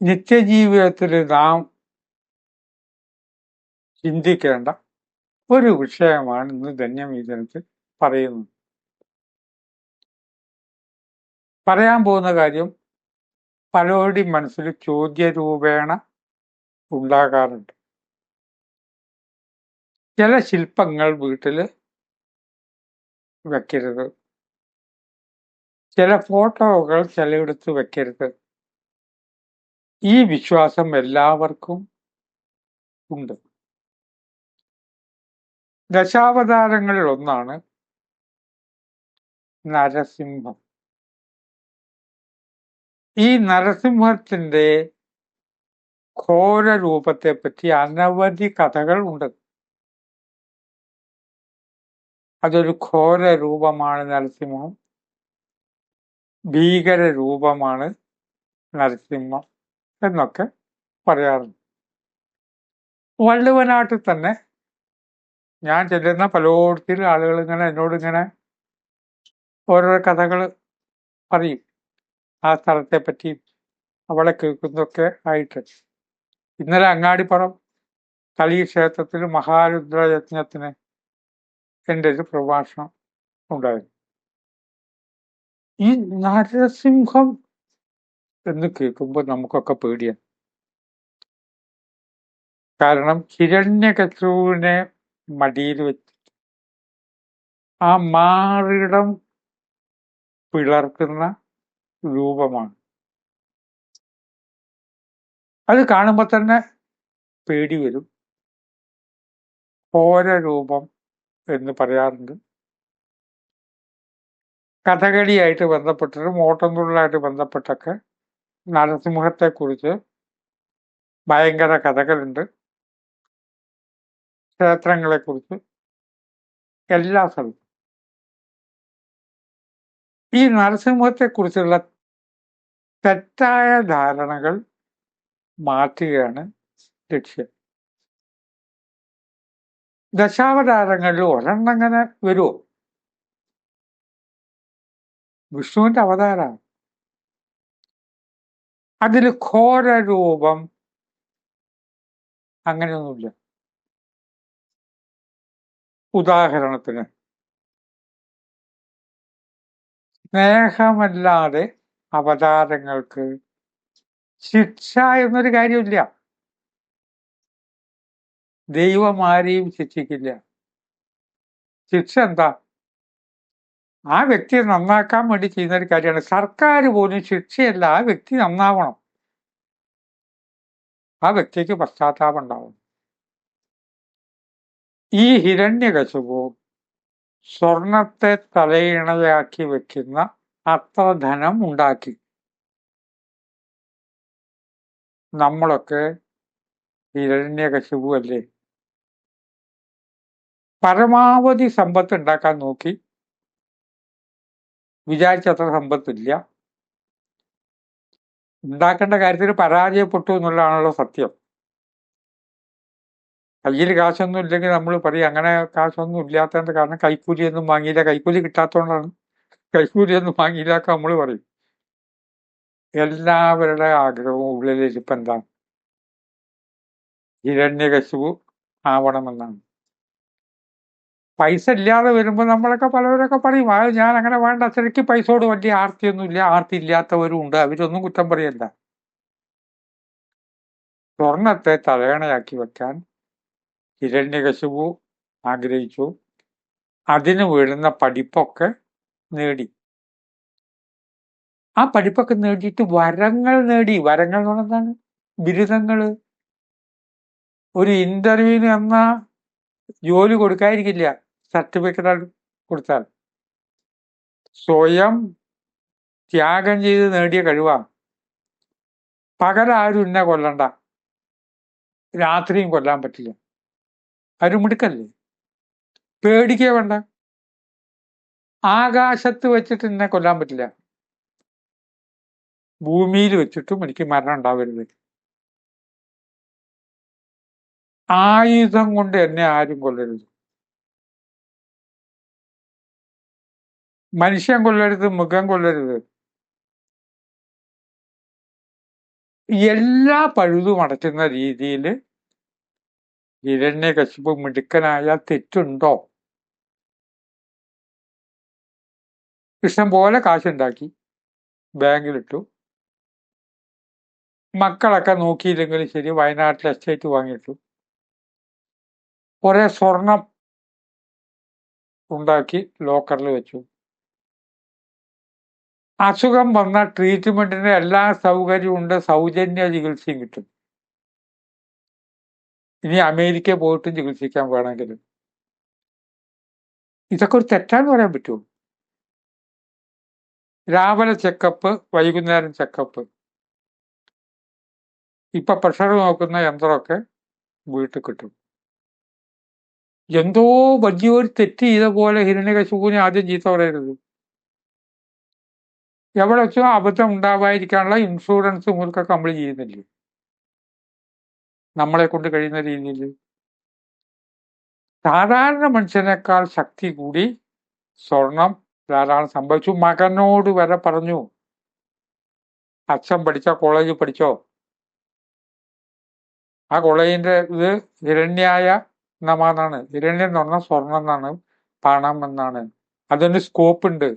നിത്യജീവിതത്തിൽ നാം ചിന്തിക്കേണ്ട ഒരു വിഷയമാണ് ഇന്ന് ധന്യമീതനത്തിൽ പറയുന്നത്. പറയാൻ പോകുന്ന കാര്യം പലരുടെയും മനസ്സിൽ ചോദ്യരൂപേണ ഉണ്ടാകാറുണ്ട്. ചില ശില്പങ്ങൾ വീട്ടിൽ വെക്കരുത്. ചില ഫോട്ടോകൾ ചിലയിടത്ത് വെക്കരുത്. ഈ വിശ്വാസം എല്ലാവർക്കും ഉണ്ട്. ദശാവതാരങ്ങളിൽ ഒന്നാണ് നരസിംഹം. ഈ നരസിംഹത്തിന്റെ ഘോര രൂപത്തെ പറ്റി അനവധി കഥകൾ ഉണ്ട്. അതൊരു ഘോര രൂപമാണ് നരസിംഹം. ഭീകര രൂപമാണ് നരസിംഹം. എന്നൊക്കെ പറയാറുണ്ട്. വള്ളുവനാട്ടിൽ തന്നെ ഞാൻ ചെല്ലുന്ന പലയിടത്തിൽ ആളുകൾ ഇങ്ങനെ എന്നോട് ഇങ്ങനെ ഓരോരോ കഥകൾ പറയും. ആ സ്ഥലത്തെ പറ്റിയും അവളെ കേൾക്കുന്നതൊക്കെ ആയിട്ട്. ഇന്നലെ അങ്ങാടിപ്പുറം കളി ക്ഷേത്രത്തിൽ മഹാരുദ്രയജ്ഞത്തിന് എന്റെ ഒരു പ്രഭാഷണം ഉണ്ടായിരുന്നു. ഈ നരസിംഹം എന്ന് കേൾക്കുമ്പോൾ നമുക്കൊക്കെ പേടിയാണ് കാരണം ഹിരണ്യകശുവിനെ മടിയിൽ വെച്ച് ആ മാറിടം പിളർക്കുന്ന രൂപമാണ്. അത് കാണുമ്പോൾ തന്നെ പേടി വരും. രൂപം എന്ന് പറയാറുണ്ട്. കഥകളിയായിട്ട് ബന്ധപ്പെട്ടിട്ടും ഓട്ടംതുള്ളലായിട്ട് ബന്ധപ്പെട്ടൊക്കെ നരസിംഹത്തെക്കുറിച്ച് ഭയങ്കര കഥകളുണ്ട്. ക്ഷേത്രങ്ങളെക്കുറിച്ച് എല്ലാ സ്ഥലത്തും. ഈ നരസിംഹത്തെക്കുറിച്ചുള്ള തെറ്റായ ധാരണകൾ മാറ്റുകയാണ് ലക്ഷ്യം. ദശാവതാരങ്ങളിൽ ഒരെണ്ണങ്ങനെ വരുമോ വിഷ്ണുവിന്റെ അവതാരമാണ്. അതിൽ ഘോരരൂപം അങ്ങനെയൊന്നുമില്ല. ഉദാഹരണത്തിന് സ്നേഹമല്ലാതെ അവതാരങ്ങൾക്ക് ശിക്ഷ എന്നൊരു കാര്യമില്ല. ദൈവം ആരെയും ശിക്ഷിക്കില്ല. ശിക്ഷ എന്താ? ആ വ്യക്തിയെ നന്നാക്കാൻ വേണ്ടി ചെയ്യുന്ന ഒരു കാര്യമാണ്. സർക്കാർ പോലും ശിക്ഷയല്ല. ആ വ്യക്തി നന്നാവണം. ആ വ്യക്തിക്ക് പശ്ചാത്താപം ഉണ്ടാവും. ഈ ഹിരണ്യകശുപു സ്വർണത്തെ തലയിണയാക്കി വെക്കുന്ന അത്ര ധനം ഉണ്ടാക്കി. നമ്മളൊക്കെ ഹിരണ്യകശുപു അല്ലേ പരമാവധി സമ്പത്ത് ഉണ്ടാക്കാൻ നോക്കി വിചാരിച്ചത്ര സമ്പത്തില്ല. ഉണ്ടാക്കേണ്ട കാര്യത്തിൽ പരാജയപ്പെട്ടു എന്നുള്ളതാണല്ലോ സത്യം. കയ്യിൽ കാശൊന്നും ഇല്ലെങ്കിൽ നമ്മൾ പറയും അങ്ങനെ കാശൊന്നും ഇല്ലാത്തതിന്റെ കാരണം കൈക്കൂലിയൊന്നും വാങ്ങിയില്ല. കൈക്കൂലി കിട്ടാത്തതുകൊണ്ടാണ് കൈക്കൂലിയൊന്നും വാങ്ങിയില്ലാക്ക നമ്മൾ പറയും. എല്ലാവരുടെ ആഗ്രഹവും ഉള്ളിലിരിപ്പ് എന്താണ്? ഹിരണ്യകശുപു ആവണമെന്നാണ്. പൈസ ഇല്ലാതെ വരുമ്പോൾ നമ്മളൊക്കെ പലവരൊക്കെ പറയും അത് ഞാൻ അങ്ങനെ വേണ്ട ശരിക്ക് പൈസയോട് വലിയ ആർത്തിയൊന്നുമില്ല ആർത്തി ഇല്ലാത്തവരും ഉണ്ട് അവരൊന്നും കുറ്റം പറയല്ല. സ്വർണത്തെ തലയണയാക്കി വെക്കാൻ ഹിരണ്യകശുപു ആഗ്രഹിച്ചു. അതിന് വീഴുന്ന പഠിപ്പൊക്കെ നേടി. ആ പഠിപ്പൊക്കെ നേടിയിട്ട് വരങ്ങൾ നേടി. വരങ്ങൾ എന്ന് ബിരുദങ്ങൾ. ബിരുദങ്ങൾ ഒരു ഇന്റർവ്യൂവിന് എന്ന ജോലി കൊടുക്കാതിരിക്കില്ല. സർട്ടിഫിക്കറ്റ് കൊടുത്താൽ സ്വയം ത്യാഗം ചെയ്ത് നേടിയ കഴിവാണ് പകരാരും ഇന്നെ കൊല്ലണ്ട. രാത്രിയും കൊല്ലാൻ പറ്റില്ല. ആരും മിടുക്കല്ലേ? പേടിക്കേ വേണ്ട. ആകാശത്ത് വെച്ചിട്ട് എന്നെ കൊല്ലാൻ പറ്റില്ല. ഭൂമിയിൽ വെച്ചിട്ടും എനിക്ക് മരണം ഉണ്ടാവരുത്. ആയുധം കൊണ്ട് എന്നെ ആരും കൊല്ലരുത്. മനുഷ്യൻ കൊല്ലരുത് മൃഗം കൊല്ലരുത്. എല്ലാ പഴുതും അടയ്ക്കുന്ന രീതിയിൽ ഹിരണ്യകശിപു മിടുക്കനായാൽ തെറ്റുണ്ടോ? ഇഷ്ടം പോലെ കാശുണ്ടാക്കി ബാങ്കിലിട്ടു. മക്കളൊക്കെ നോക്കിയില്ലെങ്കിൽ ശരി വയനാട്ടിൽ എസ്റ്റേറ്റ് വാങ്ങിയിട്ടു. കുറെ സ്വർണം ഉണ്ടാക്കി ലോക്കറിൽ വെച്ചു. അസുഖം വന്ന ട്രീറ്റ്മെന്റിന് എല്ലാ സൗകര്യവും ഉണ്ട് സൗജന്യ ചികിത്സയും കിട്ടും. ഇനി അമേരിക്ക പോയിട്ടും ചികിത്സിക്കാൻ വേണമെങ്കിൽ. ഇതൊക്കെ ഒരു തെറ്റാന്ന് പറയാൻ പറ്റുമോ? രാവിലെ ചെക്കപ്പ് വൈകുന്നേരം ചെക്കപ്പ്. ഇപ്പൊ പ്രഷർ നോക്കുന്ന യന്ത്രമൊക്കെ വീട്ടിൽ കിട്ടും. എന്തോ വലിയൊരു തെറ്റ് ചെയ്ത പോലെ ഹിരണ്യകശുവിനെ ആദ്യം ചീത്ത പറയരുത്. എവിടെ വെച്ചോ അബദ്ധം ഉണ്ടാവാതിരിക്കാനുള്ള ഇൻഷുറൻസ് മുതൽക്കൊക്കെ കംപ്ലീറ്റ് ചെയ്യുന്നില്ല? നമ്മളെ കൊണ്ട് കഴിയുന്ന രീതിയിൽ. സാധാരണ മനുഷ്യനേക്കാൾ ശക്തി കൂടി സ്വർണം ധാരാളം സംഭവിച്ചു. മകനോട് വരെ പറഞ്ഞു. അച്ഛൻ പഠിച്ച കോളേജിൽ പഠിച്ചോ? ആ കോളേജിന്റെ ഇത് ഹിരണ്യായ നമാന്നാണ് ഹിരണ്യം എന്ന് പറഞ്ഞാൽ സ്വർണം എന്നാണ് പണം എന്നാണ്. അതിന് സ്കോപ്പ് ഉണ്ട്.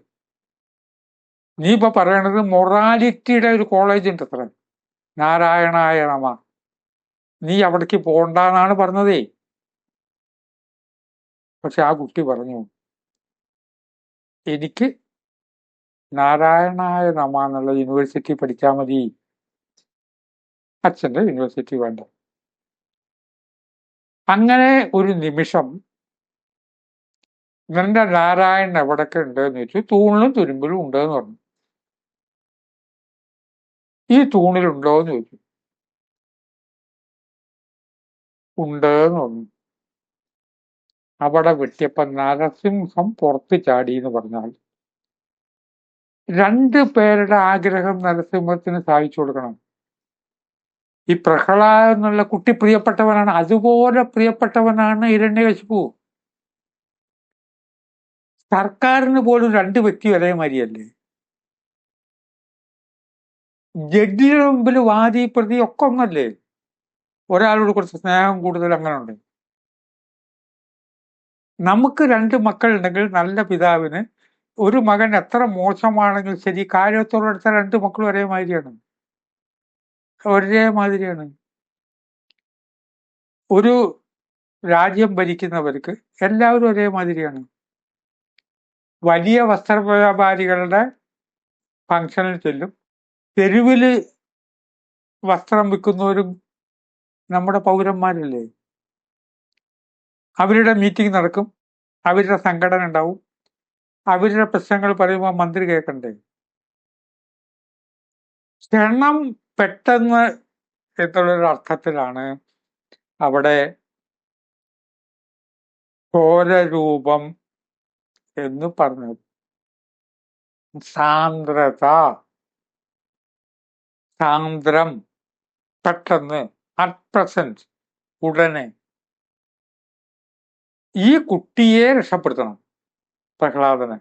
നീ ഇപ്പൊ പറയണത് മൊറാലിറ്റിയുടെ ഒരു കോളേജ് ഉണ്ട് അത്ര. നാരായണായ നമ നീ അവിടേക്ക് പോണ്ടെന്നാണ് പറഞ്ഞതേ. പക്ഷെ ആ കുട്ടി പറഞ്ഞു എനിക്ക് നാരായണായ നമ എന്നുള്ള യൂണിവേഴ്സിറ്റി പഠിച്ചാൽ മതി. അച്ഛന്റെ യൂണിവേഴ്സിറ്റി വേണ്ട. അങ്ങനെ ഒരു നിമിഷം നിന്റെ നാരായണൻ എവിടൊക്കെ ഉണ്ട് എന്ന് വെച്ചു തൂണിലും തുരുമ്പിലും ഉണ്ടെന്ന് പറഞ്ഞു. ഈ തൂണിലുണ്ടോ എന്ന് ചോദിച്ചു. ഉണ്ട് എന്ന് പറഞ്ഞു അവിടെ വെട്ടിയപ്പോ നരസിംഹം പുറത്ത് ചാടി എന്ന് പറഞ്ഞാൽ രണ്ട് പേരുടെ ആഗ്രഹം നരസിംഹത്തിന് സാധിച്ചു കൊടുക്കണം. ഈ പ്രഹ്ള എന്നുള്ള കുട്ടി പ്രിയപ്പെട്ടവനാണ്. അതുപോലെ പ്രിയപ്പെട്ടവനാണ് ഹിരണ്യകശിപു. സർക്കാരിന് പോലും രണ്ട് വ്യക്തി ഒരേ മാതിരിയല്ലേ ജഡ്ജിയുടെ മുമ്പിൽ വാദി പ്രതി ഒക്കെ ഒന്നല്ലേ? ഒരാളോട് കുറച്ച് സ്നേഹം കൂടുതൽ അങ്ങനെ ഉണ്ട്. നമുക്ക് രണ്ട് മക്കളുണ്ടെങ്കിൽ നല്ല പിതാവിന് ഒരു മകൻ എത്ര മോശമാണെങ്കിൽ ശരി കാര്യത്തോടെടുത്ത രണ്ട് മക്കളും ഒരേ മാതിരിയാണ്. ഒരേ മാതിരിയാണ്. ഒരു രാജ്യം ഭരിക്കുന്നവർക്ക് എല്ലാവരും ഒരേ മാതിരിയാണ്. വലിയ വസ്ത്ര വ്യാപാരികളുടെ ഫങ്ഷനിൽ ചെല്ലും. തെരുവിൽ വസ്ത്രം വിൽക്കുന്നവരും നമ്മുടെ പൗരന്മാരല്ലേ? അവരുടെ മീറ്റിംഗ് നടക്കും. അവരുടെ സംഘടന ഉണ്ടാവും. അവരുടെ പ്രശ്നങ്ങൾ പറയുമ്പോൾ മന്ത്രി കേൾക്കണ്ടേ? ക്ഷണം പെട്ടെന്ന് എന്നുള്ളൊരു അർത്ഥത്തിലാണ് അവിടെ ഘോരരൂപം എന്ന് പറഞ്ഞത്. സാന്ദ്രത. സാന്ദ്രം പെട്ടെന്ന് അറ്റ് പ്രസന്റ് ഉടനെ ഈ കുട്ടിയെ രക്ഷപ്പെടുത്തണം പ്രഹ്ലാദനെ.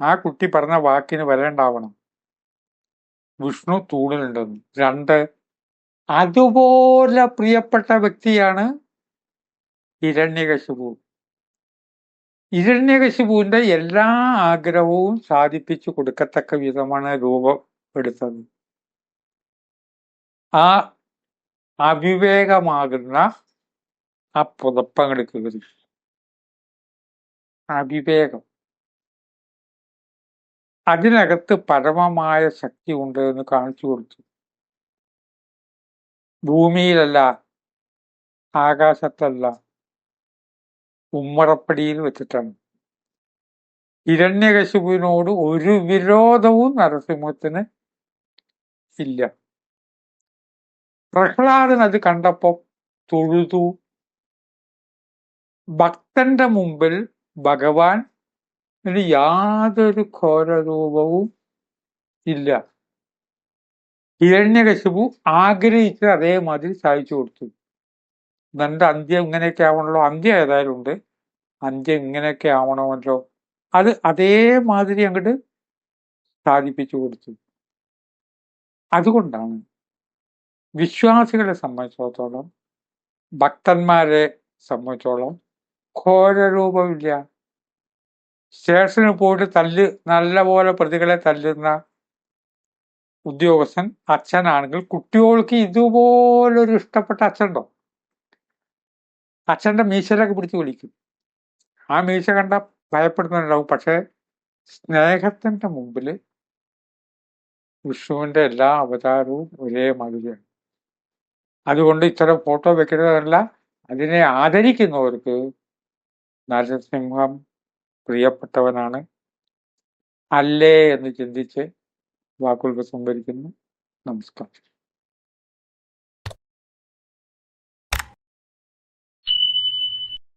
ആ കുട്ടി പറഞ്ഞ വാക്കിന് വരേണ്ടാവണം. വിഷ്ണു തൂണിലുണ്ടെന്ന്. രണ്ട് അതുപോലെ പ്രിയപ്പെട്ട വ്യക്തിയാണ് ഇരണ്യകശുപു ഇരണ്യകശുപുവിന്റെ എല്ലാ ആഗ്രഹവും സാധിപ്പിച്ചു കൊടുക്കത്തക്ക വിധമാണ് രൂപം. എടുത്തത് ആ അവിവേകമാകുന്ന ആ പുതപ്പങ്ങൾക്ക് കീറി അവിവേകം. അതിനകത്ത് പരമമായ ശക്തി ഉണ്ട് എന്ന് കാണിച്ചു കൊടുത്തു. ഭൂമിയിലല്ല ആകാശത്തല്ല ഉമ്മറപ്പടിയിൽ വെച്ചിട്ടാണ്. ഹിരണ്യകശുവിനോട് ഒരു വിരോധവും നരസിംഹത്തിന് ഇല്ല പ്രഹ്ലാദൻ അത് കണ്ടപ്പോ തൊഴുതു. ഭക്തന്റെ മുമ്പിൽ ഭഗവാൻ യാതൊരു ഘോരരൂപവും ഇല്ല. ഹിരണ്യകശിപു ആഗ്രഹിച്ച് അതേമാതിരി സാധിച്ചു കൊടുത്തു. നിന്റെ അന്ത്യം ഇങ്ങനെയൊക്കെ ആവണല്ലോ? അന്ത്യം ഏതായാലും ഉണ്ട്. അന്ത്യം ഇങ്ങനെയൊക്കെ ആവണമല്ലോ? അത് അതേമാതിരി അങ്ങോട്ട് സാധിപ്പിച്ചു കൊടുത്തു. അതുകൊണ്ടാണ് വിശ്വാസികളെ സംബന്ധിച്ചിടത്തോളം ഭക്തന്മാരെ സംബന്ധിച്ചോളം ഘോരരൂപമില്ല. സ്റ്റേഷനിൽ പോയിട്ട് തല്ല് നല്ലപോലെ പ്രതികളെ തല്ലുന്ന ഉദ്യോഗസ്ഥൻ അച്ഛനാണെങ്കിൽ കുട്ടികൾക്ക് ഇതുപോലൊരു ഇഷ്ടപ്പെട്ട അച്ഛനുണ്ടോ? അച്ഛന്റെ മീശയിലൊക്കെ പിടിച്ച് വിളിക്കും. ആ മീശ കണ്ട ഭയപ്പെടുന്നുണ്ടാവും. പക്ഷേ സ്നേഹത്തിന്റെ മുമ്പിൽ വിഷ്ണുവിന്റെ എല്ലാ അവതാരവും ഒരേ മാതിരിയാണ്. അതുകൊണ്ട് ഇത്തരം ഫോട്ടോ വെക്കുന്നതല്ല അതിനെ ആദരിക്കുന്നവർക്ക് നരസിംഹം പ്രിയപ്പെട്ടവനാണ്. അല്ലേ എന്ന് ചിന്തിച്ച് വാക്കുകൾ സംഭരിക്കുന്നു നമസ്കാരം.